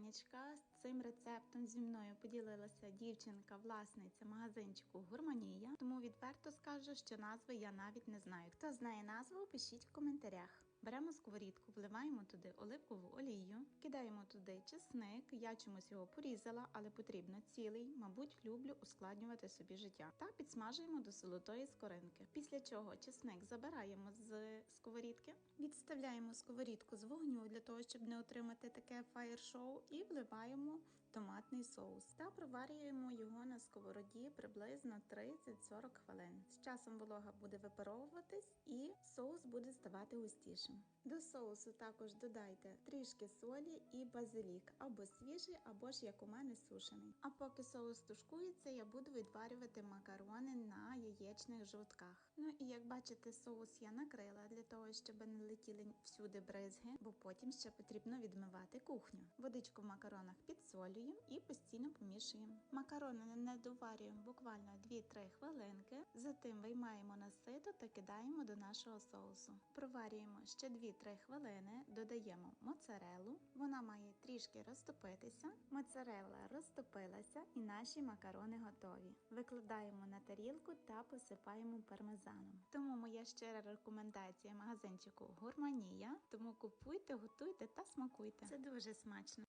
вітанечка. З цим рецептом зі мною поділилася дівчинка, власниця магазинчику Гурманія. Тому відверто скажу, що назви я навіть не знаю. Хто знає назву, пишіть в коментарях. Беремо сковорідку, вливаємо туди оливкову олію, кидаємо туди чесник. Я чомусь його порізала, але потрібно цілий. Мабуть, люблю ускладнювати собі життя. Та підсмажуємо до золотої скоринки. Після чого чесник забираємо з сковорідки, відставляємо сковорідку з вогню для того, щоб не отримати таке фаєр-шоу, і вливаємо томатний соус та проварюємо його на сковороді приблизно 30-40 хвилин. З часом волога буде випаровуватись і соус буде ставати густішим. До соусу також додайте трішки солі і базилік, або свіжий, або ж як у мене сушений. А поки соус тушкується, я буду відварювати макарони на яєчних жовтках. Ну і як бачите, соус я накрила для того, щоб не летіли всюди бризги, бо потім ще потрібно відмивати кухню. Водичку в макаронах підсолюємо і постійно помішуємо. Макарони не доварюємо буквально 2-3 хвилинки. Затим виймаємо на сито та кидаємо до нашого соусу. Проварюємо ще 2-3 хвилини, додаємо моцарелу. Вона має трішки розтопитися. Моцарелла розтопилася і наші макарони готові. Викладаємо на тарілку та посипаємо пармезаном. Тому моя щира рекомендація магазинчику Гурманія. Тому купуйте, готуйте та смакуйте. Це дуже смачно.